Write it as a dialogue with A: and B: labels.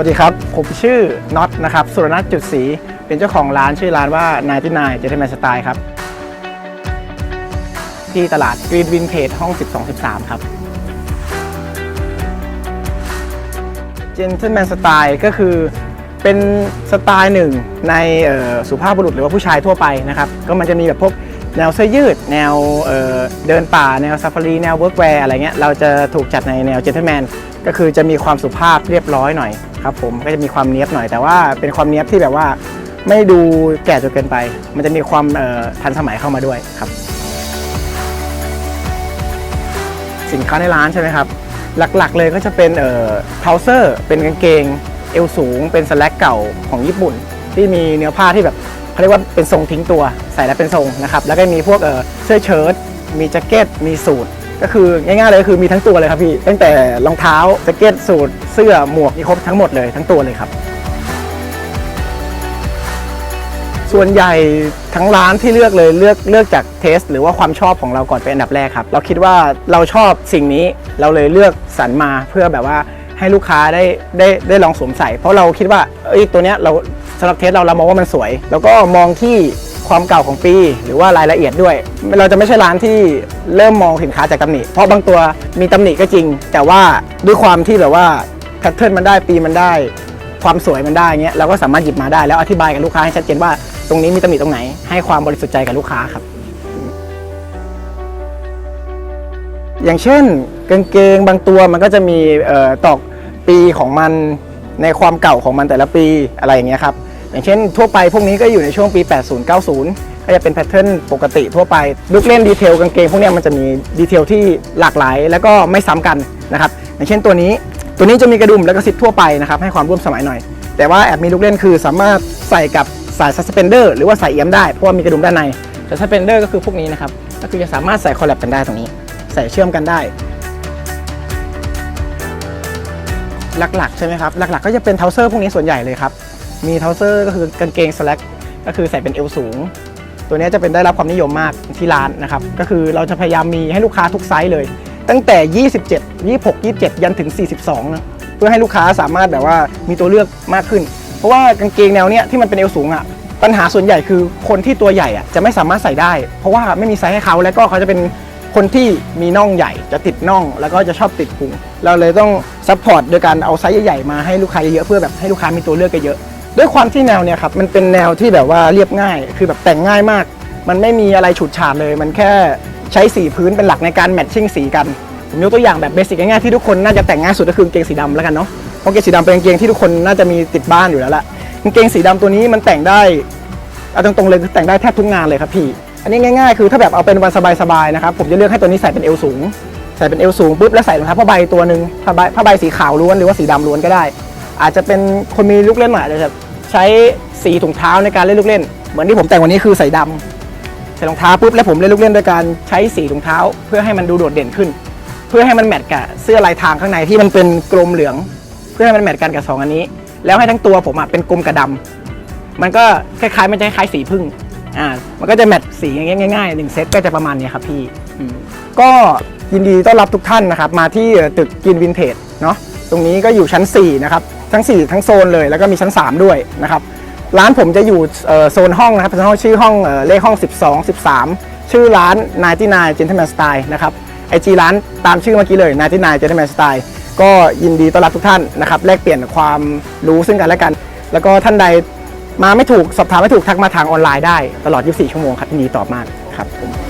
A: วัสดีครับ ผมชื่อน็อตนะครับ สุรนัทจุดศรีเป็นเจ้าของร้านชื่อร้านว่า 99 Gentleman Style ครับ ที่ตลาด Green Vintage ห้อง 12-13 ครับ Gentleman Style ก็คือเป็นสไตล์หนึ่งในสุภาพบุรุษหรือว่าผู้ชายทั่วไปนะครับ ก็มันจะมีแบบพวก แนวเสื้อยืด แนวเเดินป่าแนวซาฟารีแนวเวิร์กแวร์อะไรเงี้ยเราจะถูกจัดในแนว Gentleman ก็คือจะมีความสุภาพเรียบร้อยหน่อยครับผมก็จะมีความเนี้ยบหน่อยแต่ว่าเป็นความเนี้ยบที่แบบว่าไม่ดูแก่จนเกินไป มันจะมีความทันสมัยเข้ามาด้วยครับ สินค้าในร้านใช่ไหมครับ หลักๆเลยก็จะเป็นเอ่อทาเซอร์เป็นกางเกง เอวสูง เป็นสแลกเก่าของญี่ปุ่น ที่มีเนื้อผ้าที่แบบ เขาเรียกว่าเป็นทรงทิ้งตัวใส่แล้วเป็นทรงนะครับแล้วก็มีพวกเสื้อเชิ้ตมีแจ็คเก็ตมีสูทก็คือง่ายๆเลยคือมีทั้งตัวเลยครับพี่ตั้งแต่รองเท้าแจ็คเก็ตสูทเสื้อหมวกมีครบทั้งหมดเลยทั้งตัวเลยครับส่วนใหญ่ทั้งร้านที่เลือกเลยเลือกเลือกจากเทส หรือว่าความชอบของเราก่อนเป็นอันดับแรกครับ เราคิดว่าเราชอบสิ่งนี้เราเลยเลือกสรรมาเพื่อแบบว่าให้ลูกค้าได้ได้ได้ลองสวมใส่ เพราะเราคิดว่าเอ้ยตัวเนี้ยเรา สำหรับเทสเราเรามองว่ามันสวย แล้วก็มองที่ความเก่าของปี หรือว่ารายละเอียดด้วย เราจะไม่ใช่ร้านที่เริ่มมองสินค้าจากตำหนิ เพราะบางตัวมีตำหนิก็จริง แต่ว่าด้วยความที่แบบว่าแพทเทิร์นมันได้ปีมันได้ ความสวยมันได้เงี้ยเราก็สามารถหยิบมาได้แล้วอธิบายกับลูกค้าให้ชัดเจนว่าตรงนี้มีตำหนิตรงไหน ให้ความบริสุทธิ์ใจกับลูกค้าครับ อย่างเช่นกางเกงบางตัวมันก็จะมีตอกปีของมันในความเก่าของมันแต่ละปีอะไรอย่างเงี้ยครับ อย่างเช่นทั่วไปพวกนี้ก็อยู่ในช่วงปี 80 90 ก็จะเป็นแพทเทิร์นปกติทั่วไปลูกเล่นดีเทลกางเกงพวกนี้มันจะมีดีเทลที่หลากหลาย แล้วก็ไม่ซ้ำกันนะครับอย่างเช่นตัวนี้ตัวนี้จะมีกระดุมและก็ซิปทั่วไปนะครับให้ความร่วมสมัยหน่อย แต่ว่าแอบมีลูกเล่นคือสามารถใส่กับสายซัสเพนเดอร์หรือว่าใส่เอี่ยมได้เพราะว่ามีกระดุมด้านในแต่ซัสเพนเดอร์ก็คือพวกนี้นะครับก็คือจะสามารถใส่คอลแลบกันได้ตรงนี้ ใส่เชื่อมกันได้หลักๆใช่ไหมครับหลักๆ ก็จะเป็นเทาเซอร์พวกนี้ส่วนใหญ่เลยครับ มีเทาเซอร์ก็คือกางเกงสแลกก็คือใส่เป็นเอวสูง ตัวนี้จะเป็นได้รับความนิยมมากที่ร้านนะครับ ก็คือเราจะพยายามมีให้ลูกค้าทุกไซส์เลย ตั้งแต่ 27 26 27 ยันถึง 42นะเพื่อให้ลูกค้าสามารถแบบว่ามีตัวเลือกมากขึ้น เพราะว่ากางเกงแนวเนี้ยที่มันเป็นเอวสูงอะปัญหาส่วนใหญ่คือคนที่ตัวใหญ่อะจะไม่สามารถใส่ได้ เพราะว่าไม่มีไซส์ให้เขาแล้วก็เขาจะเป็นคนที่มีน่องใหญ่จะติดน่อง แล้วก็จะชอบติดพุงเราเลยต้องซัพพอร์ตโดยการเอาไซส์ใหญ่ๆมาให้ลูกค้าเยอะๆเพื่อแบบให้ลูกค้ามีตัวเลือกเยอะ ด้วยความที่แนวเนี่ยครับมันเป็นแนวที่แบบว่าเรียบง่าย คือแบบแต่งง่ายมาก มันไม่มีอะไรฉูดฉาดเลย มันแค่ใช้สีพื้นเป็นหลักในการแมทชิ่งสีกันผมยกตัวอย่างแบบเบสิกง่ายๆที่ทุกคนน่าจะแต่งง่ายสุดก็คือกางเกงสีดำแล้วกันเนาะเพราะกางเกงสีดำเป็นกางเกงที่ทุกคนน่าจะมีติดบ้านอยู่แล้วละกางเกงสีดำตัวนี้มันแต่งได้เอาตรงๆเลยคือแต่งได้แทบทุกงานเลยครับพี่ อันนี้ง่ายๆ คือถ้าแบบเอาเป็นวันสบายๆนะครับผมจะเลือกให้ตัวนี้ใส่เป็นเอวสูง ใส่เป็นเอวสูงปุ๊บแล้วใส่รองเท้าผ้าใบตัวหนึ่งผ้าใบผ้าใบสีขาวล้วนหรือว่าสีดำล้วนก็ได้ อาจจะเป็นคนมีลูกเล่นหน่อยอาจจะใช้สีถุงเท้าในการเล่นลูกเล่น เหมือนที่ผมแต่งวันนี้คือใส่ดำใส่รองเท้าปุ๊บแล้วผมเล่นลูกเล่นโดยการใช้สีถุงเท้า เพื่อให้มันดูโดดเด่นขึ้น เพื่อให้มันแมทกับเสื้อลายทางข้างในที่มันเป็นกลมเหลือง เพื่อให้มันแมทกันกับสองอันนี้ แล้วให้ทั้งตัวผมอะเป็นกลมกับดำมันก็คล้ายๆมันจะคล้ายสีพึ่งอ่ามันก็จะแมทสีง่ายๆหนึ่งเซตก็จะประมาณนี้ครับพี่ก็ยินดีต้อนรับทุกท่านนะครับมาที่ตึกกินวินเทจเนาะตรงนี้ก็อยู่ชั้น 4 นะครับ ทั้ง 4 ทั้งโซนเลยแล้วก็มีชั้น 3 ด้วยนะครับร้านผมจะอยู่โซนห้องนะครับเป็นห้องชื่อห้องเออเลขห้อง 12 13 ชื่อร้าน99 Gentleman Style นะครับไอจีร้านตามชื่อเมื่อกี้เลย99 Gentleman Style ก็ยินดีต้อนรับทุกท่านนะครับแลกเปลี่ยนความรู้ซึ่งกันและกัน แล้วก็ท่านใดมาไม่ถูกสอบถามไม่ถูกทักมาทางออนไลน์ได้ตลอด 24 ชั่วโมงครับยินดีตอบมากครับผม